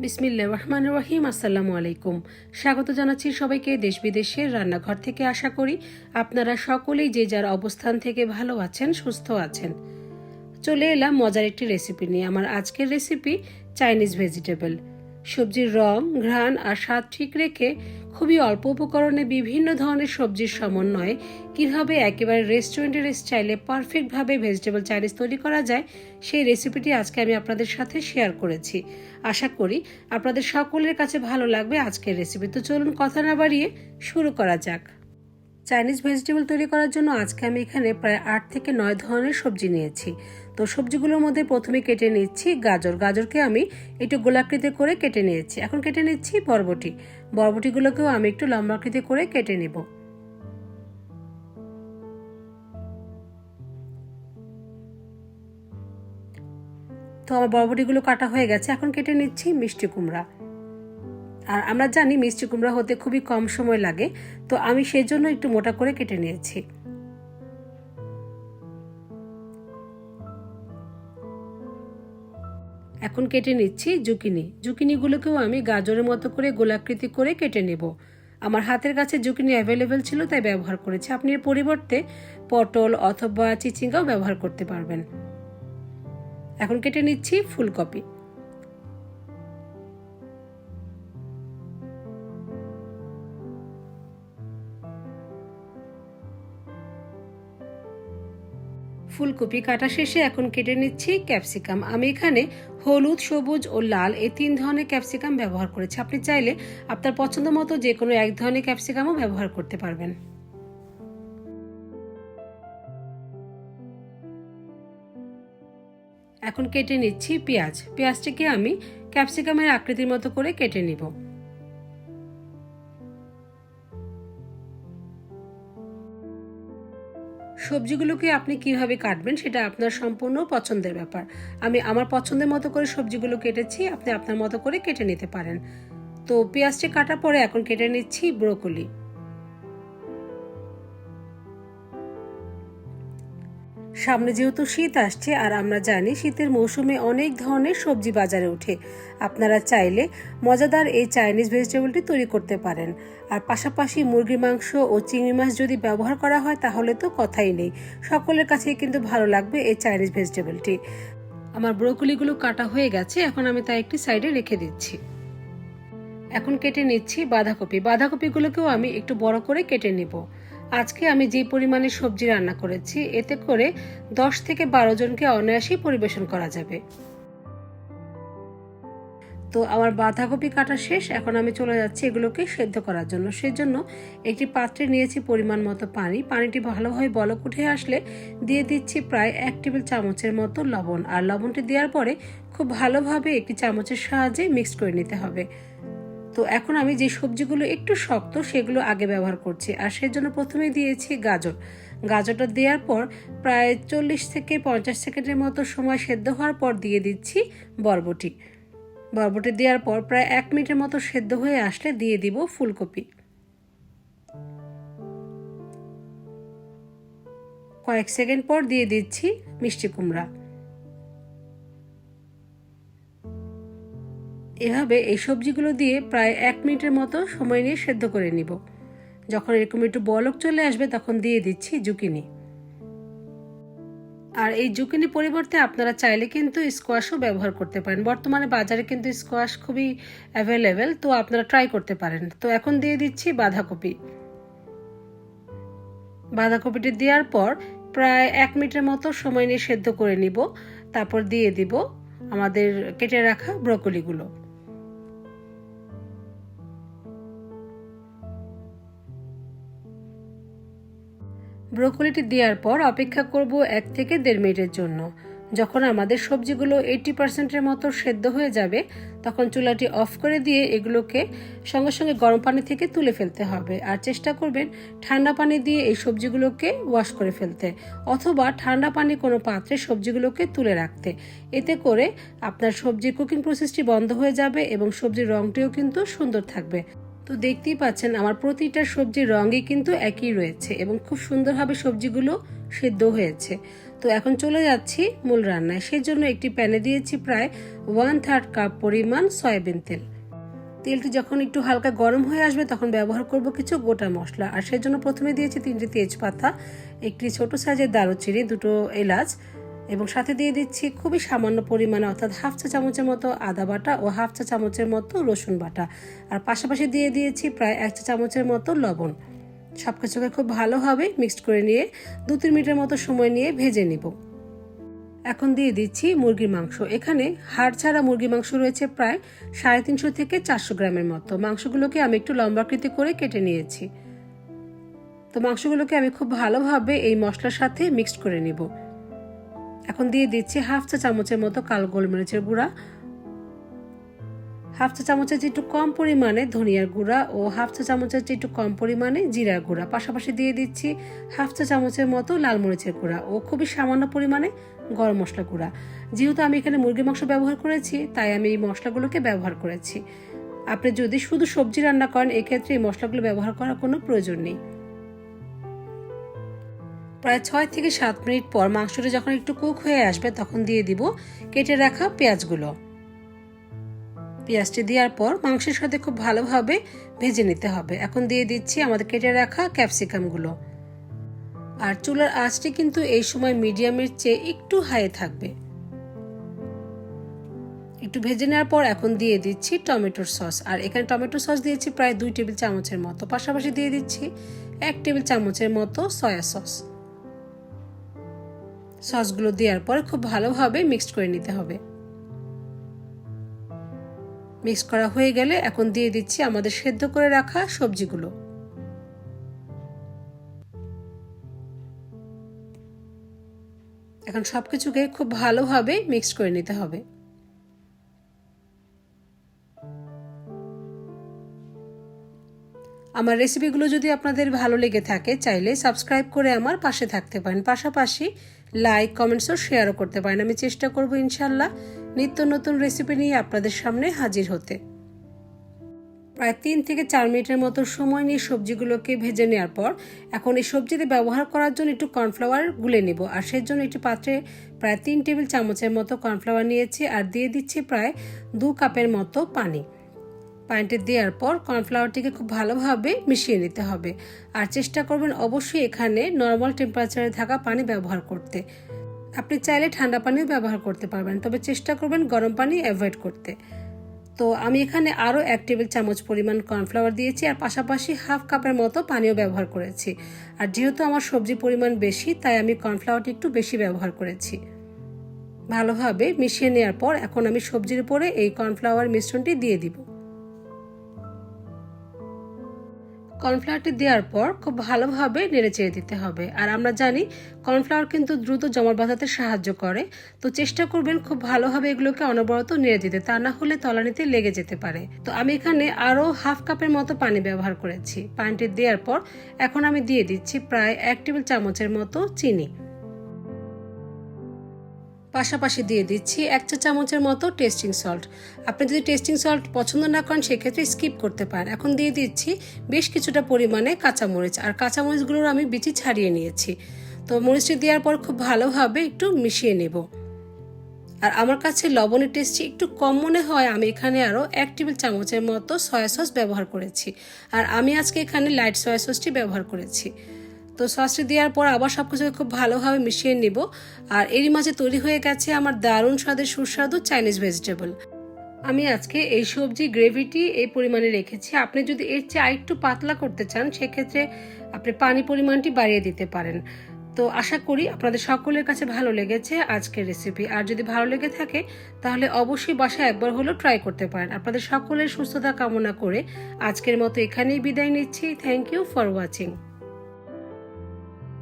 বিসমিল্লা রহমান রহিম, আসসালামু আলাইকুম। স্বাগত জানাচ্ছি সবাইকে দেশ বিদেশের রান্নাঘর থেকে। আশা করি আপনারা সকলেই যে যার অবস্থান থেকে ভালো আছেন, সুস্থ আছেন। চলে এলাম মজার একটি রেসিপি নিয়ে। আমার আজকের রেসিপি চাইনিজ ভেজিটেবল সবজির রং, ঘ্রাণ আর স্বাদ ঠিক রেখে খুবই অল্প উপকরণে বিভিন্ন ধরনের সবজির সমন্বয়ে কীভাবে একেবারে রেস্টুরেন্টের স্টাইলে পারফেক্টভাবে ভেজিটেবল চাইনিজ তৈরি করা যায়, সেই রেসিপিটি আজকে আমি আপনাদের সাথে শেয়ার করেছি। আশা করি আপনাদের সকলের কাছে ভালো লাগবে আজকের রেসিপি। তো চলুন কথা না বাড়িয়ে শুরু করা যাক। চাইনিজ ভেজিটেবল তৈরি করার জন্য আজকে আমি এখানে প্রায় আট থেকে নয় ধরনের সবজি নিয়েছি। তো সবজিগুলোর মধ্যে প্রথমে কেটে নিচ্ছি গাজর। গাজরকে আমি একটু গোলাকৃতি করে কেটে নিয়েছি। এখন কেটে নিচ্ছি বরবটি। বরবটিগুলোকেও আমি একটু লম্বাকৃতি করে কেটে নেব। তো আমার বরবটিগুলো কাটা হয়ে গেছে। এখন কেটে নিচ্ছি মিষ্টি কুমড়া। আর আমরা জানি মিষ্টি কুমড়া হতে খুবই কম সময় লাগে। তো আমি সেই জন্য একটু মোটা করে কেটে নিয়েছি। এখন কেটে নিচ্ছি জুকিনি। জুকিনিগুলোকেও আমি গাজরের মতো করে গোলাকৃতি করে কেটে নেব। আমার হাতের কাছে জুকিনি অ্যাভেলেবেল ছিল, তাই ব্যবহার করেছি। আপনি এর পরিবর্তে পটল অথবা চিচিঙ্গাও ব্যবহার করতে পারবেন। এখন কেটে নিচ্ছি ফুলকপি। ফুলকপি কাটা শেষে এখন কেটে নিচ্ছি ক্যাপসিকাম। আমি এখানে হলুদ, সবুজ ও লাল এই তিন ধরনের ক্যাপসিকাম ব্যবহার করেছি। আপনি চাইলে আপনার পছন্দ মতো যে কোনো এক ধরনের ক্যাপসিকামও ব্যবহার করতে পারবেন। এখন কেটে নিচ্ছি পেঁয়াজ। পেঁয়াজটিকে আমি ক্যাপসিকামের আকৃতির মতো করে কেটে নিব। সবজিগুলোকে আপনি কীভাবে কাটবেন সেটা আপনার সম্পূর্ণ পছন্দের ব্যাপার। আমি আমার পছন্দের মতো করে সবজিগুলো কেটেছি, আপনি আপনার মতো করে কেটে নিতে পারেন। তো পেঁয়াজটি কাটার পরে এখন কেটে নিচ্ছি ব্রোকলি। সামনে যেহেতু শীত আসছে আর আমরা জানি শীতের মৌসুমে অনেক ধরনের সবজি বাজারে ওঠে। আপনারা চাইলে মজাদার এই চাইনিজ ভেজিটেবলটি তৈরি করতে পারেন। আর পাশাপাশি মুরগির মাংস ও চিংড়ি মাছ যদি ব্যবহার করা হয় তাহলে তো কথাই নেই। সকলের কাছেই কিন্তু ভালো লাগবে এই চাইনিজ ভেজিটেবলটি আমার ব্রোকলিগুলো কাটা হয়ে গেছে, এখন আমি তা একটি সাইডে রেখে দিচ্ছি। এখন কেটে নিচ্ছি বাঁধাকপি। বাঁধাকপিগুলোকেও আমি একটু বড় করে কেটে নিব। আজকে আমি যে পরিমাণে সবজি রান্না করেছি, এতে করে দশ থেকে বারো জনকে অনায়াসেই পরিবেশন করা যাবে। তো আমার বাঁধাকপি কাটা শেষ, এখন আমি চলে যাচ্ছি এগুলোকে সেদ্ধ করার জন্য। সেজন্য একটি পাত্রে নিয়েছি পরিমাণ মতো পানি। পানিটি ভালোভাবে বলক উঠে আসলে দিয়ে দিচ্ছি প্রায় এক টেবিল চামচের মতো লবণ। আর লবণটি দেওয়ার পরে খুব ভালোভাবে একটি চামচের সাহায্যে মিক্স করে নিতে হবে। তো এখন আমি যে সবজিগুলো একটু শক্ত, সেগুলো আগে ব্যবহার করছি। আর সেজন্য প্রথমে দিয়েছি গাজর। গাজরটা দেওয়ার পর প্রায় চল্লিশ থেকে পঞ্চাশ সেকেন্ডের মতো সময় সেদ্ধ হওয়ার পর দিয়ে দিচ্ছি বরবটি। বরবটি দেওয়ার পর প্রায় এক মিনিটের মতো সেদ্ধ হয়ে আসলে দিয়ে দিব ফুলকপি। কয়েক সেকেন্ড পর দিয়ে দিচ্ছি মিষ্টি কুমড়া। এভাবে এই সবজিগুলো দিয়ে প্রায় এক মিনিটের মতো সময় নিয়ে সেদ্ধ করে নিব। যখন এরকম একটু বলক চলে আসবে, তখন দিয়ে দিচ্ছি জুকিনি। আর এই জুকিনি পরিবর্তে আপনারা চাইলে কিন্তু স্কোয়াশও ব্যবহার করতে পারেন। বর্তমানে বাজারে কিন্তু স্কোয়াশ খুবই অ্যাভেলেবেল তো আপনারা ট্রাই করতে পারেন। তো এখন দিয়ে দিচ্ছি বাঁধাকপি। বাঁধাকপিটি দেওয়ার পর প্রায় এক মিনিটের মতো সময় নিয়ে সেদ্ধ করে নিব। তারপর দিয়ে দিব আমাদের কেটে রাখা ব্রকলিগুলো। ব্রোকলিটি দেওয়ার পর অপেক্ষা করব এক থেকে দেড় মিনিটের জন্য। যখন আমাদের সবজিগুলো এইটি পার্সেন্টের মতো সেদ্ধ হয়ে যাবে, তখন চুলাটি অফ করে দিয়ে এগুলোকে সঙ্গে সঙ্গে গরম পানি থেকে তুলে ফেলতে হবে। আর চেষ্টা করবেন ঠান্ডা পানি দিয়ে এই সবজিগুলোকে ওয়াশ করে ফেলতে, অথবা ঠান্ডা পানি কোনো পাত্রে সবজিগুলোকে তুলে রাখতে। এতে করে আপনার সবজির কুকিং প্রসেসটি বন্ধ হয়ে যাবে এবং সবজির রংটিও কিন্তু সুন্দর থাকবে। তো দেখতেই পাচ্ছেন, আমার প্রতিটা সবজির রঙই কিন্তু একই রয়েছে এবং খুব সুন্দরভাবে সবজিগুলো সেদ্ধ হয়েছে। তো এখন চলে যাচ্ছি মূল রান্নায়। সেজন্য একটি প্যানে দিয়েছি প্রায় ওয়ান থার্ড কাপ পরিমাণ সয়াবিন তেল। তেলটি যখন একটু হালকা গরম হয়ে আসবে, তখন ব্যবহার করব কিছু গোটা মশলা। আর সেজন্য প্রথমে দিয়েছি তিনটি তেজপাতা, একটি ছোট সাইজের দারুচিনি, দুটো এলাচ এবং সাথে দিয়ে দিচ্ছি খুবই সামান্য পরিমাণে, অর্থাৎ হাফ চা চামচের মতো আদা বাটা ও হাফ চা চামচের মতো রসুন বাটা। আর পাশাপাশি দিয়ে দিয়েছি প্রায় এক চা চামচের মতো লবণ। সব কিছুকে খুব ভালোভাবে মিক্সড করে নিয়ে দু তিন মিনিটের মতো সময় নিয়ে ভেজে নিব। এখন দিয়ে দিচ্ছি মুরগির মাংস। এখানে হাড় ছাড়া মুরগির মাংস রয়েছে প্রায় সাড়ে তিনশো থেকে চারশো গ্রামের মতো। মাংসগুলোকে আমি একটু লম্বাকৃতি করে কেটে নিয়েছি। তো মাংসগুলোকে আমি খুব ভালোভাবে এই মশলার সাথে মিক্সড করে নিব। এখন দিয়ে দিচ্ছি হাফ চা চামচের মতো কাল গোলমরিচের গুঁড়া। হাফ চা চামচের যে একটু কম পরিমাণে ধনিয়ার গুঁড়া ও হাফ চা চামচের যে একটু কম পরিমাণে জিরার গুঁড়া। পাশাপাশি দিয়ে দিচ্ছি হাফ চা চামচের মতো লাল মরিচের গুঁড়া ও খুবই সামান্য পরিমাণে গরম মশলা গুঁড়া। যেহেতু আমি এখানে মুরগির মাংস ব্যবহার করেছি, তাই আমি এই মশলাগুলোকে ব্যবহার করেছি। আপনি যদি শুধু সবজি রান্না করেন, এক্ষেত্রে এই মশলাগুলো ব্যবহার করার কোনো প্রয়োজন নেই। প্রায় ছয় থেকে সাত মিনিট পর মাংসটা যখন একটু কুক হয়ে আসবে, তখন দিয়ে দিব কেটে রাখা পেঁয়াজগুলো। পেঁয়াজটি দেওয়ার পর মাংসের সাথে খুব ভালোভাবে ভেজে নিতে হবে। এখন দিয়ে দিচ্ছি আমাদের কেটে রাখা ক্যাপসিকামগুলো। আর চুলার আঁচটি কিন্তু এই সময় মিডিয়ামের চেয়ে একটু হাইয়ে থাকবে। একটু ভেজে নেওয়ার পর এখন দিয়ে দিচ্ছি টমেটোর সস। আর এখানে টমেটো সস দিয়েছি প্রায় দুই টেবিল চামচের মতো। পাশাপাশি দিয়ে দিচ্ছি এক টেবিল চামচের মতো সয়া সস। সসগুলো দেওয়ার পর খুব ভালোভাবে মিক্সড করে নিতে হবে। মিক্স করা হয়ে গেলে এখন দিয়ে দিচ্ছি আমাদের সেদ্ধ করে রাখা সবজিগুলো। এখন সবকিছুকে খুব ভালোভাবে মিক্স করে নিতে হবে। আমার রেসিপিগুলো যদি আপনাদের ভালো লেগে থাকে, চাইলে সাবস্ক্রাইব করে আমার পাশে থাকতে পারেন। পাশাপাশি লাইক কমেন্টস কমেন্টসও শেয়ারও করতে পারেন। আমি চেষ্টা করব ইনশাল্লাহ নিত্য নতুন রেসিপি নিয়ে আপনাদের সামনে হাজির হতে। প্রায় তিন থেকে চার মিনিটের মতো সময় নিয়ে সবজিগুলোকে ভেজে নেওয়ার পর এখন এই সবজিতে ব্যবহার করার জন্য একটু কর্নফ্লাওয়ার গুলে নেব। আর সেই জন্য একটি পাত্রে প্রায় তিন টেবিল চামচের মতো কর্নফ্লাওয়ার নিয়েছি আর দিয়ে দিচ্ছি প্রায় দু কাপের মতো পানি। পানিটি দেওয়ার পর কর্নফ্লাওয়ারটিকে খুব ভালোভাবে মিশিয়ে নিতে হবে। আর চেষ্টা করবেন অবশ্যই এখানে নর্মাল টেম্পারেচারে থাকা পানি ব্যবহার করতে। আপনি চাইলে ঠান্ডা পানিও ব্যবহার করতে পারবেন, তবে চেষ্টা করবেন গরম পানি অ্যাভয়েড করতে। তো আমি এখানে আরও এক টেবিল চামচ পরিমাণ কর্নফ্লাওয়ার দিয়েছি, আর পাশাপাশি হাফ কাপের মতো পানিও ব্যবহার করেছি। আর যেহেতু আমার সবজির পরিমাণ বেশি, তাই আমি কর্নফ্লাওয়ারটি একটু বেশি ব্যবহার করেছি। ভালোভাবে মিশিয়ে নেওয়ার পর এখন আমি সবজির উপরে এই কর্নফ্লাওয়ার মিশ্রণটি দিয়ে দিব। কর্নফ্লাওয়ারটি দেওয়ার পর খুব ভালোভাবে নেড়ে চেড়ে দিতে হবে। আর আমরা জানি কর্নফ্লাওয়ার কিন্তু দ্রুত জমাট বাঁধাতে সাহায্য করে। তো চেষ্টা করবেন খুব ভালোভাবে এগুলোকে অনবরত নেড়ে দিতে, তা না হলে তলানিতে লেগে যেতে পারে। তো আমি এখানে আরও হাফ কাপের মতো পানি ব্যবহার করেছি। পানিটি দেওয়ার পর এখন আমি দিয়ে দিচ্ছি প্রায় এক টেবিল চামচের মতো চিনি। পাশাপাশি দিয়ে দিচ্ছি এক চা চামচের মতো টেস্টিং সল্ট আপনি যদি টেস্টিং সল্ট পছন্দ না করেন, সেক্ষেত্রে স্কিপ করতে পারেন। এখন দিয়ে দিচ্ছি বেশ কিছুটা পরিমাণে কাঁচামরিচ। আর কাঁচামরিচগুলোর আমি বিচি ছাড়িয়ে নিয়েছি। তো মরিচটি দেওয়ার পর খুব ভালোভাবে একটু মিশিয়ে নেব। আর আমার কাছে লবণের টেস্টটি একটু কম মনে হয়, আমি এখানে আরও এক টেবিল চামচের মতো সয়া সস ব্যবহার করেছি। আর আমি আজকে এখানে লাইট সয়া সসটি ব্যবহার করেছি। তো সসটি দেওয়ার পর আবার সব কিছুকে খুব ভালোভাবে মিশিয়ে নিব। আর এরই মাঝে তৈরি হয়ে গেছে আমার দারুণ স্বাদের সুস্বাদু চাইনিজ ভেজিটেবল আমি আজকে এই সবজি গ্রেভিটি এই পরিমাণে রেখেছি। আপনি যদি এর চেয়ে একটু পাতলা করতে চান, সেক্ষেত্রে আপনি পানি পরিমাণটি বাড়িয়ে দিতে পারেন। তো আশা করি আপনাদের সকলের কাছে ভালো লেগেছে আজকের রেসিপি আর যদি ভালো লেগে থাকে, তাহলে অবশ্যই বাসায় একবার হলেও ট্রাই করতে পারেন। আপনাদের সকলের সুস্থতা কামনা করে আজকের মতো এখানেই বিদায় নিচ্ছি। Thank you for watching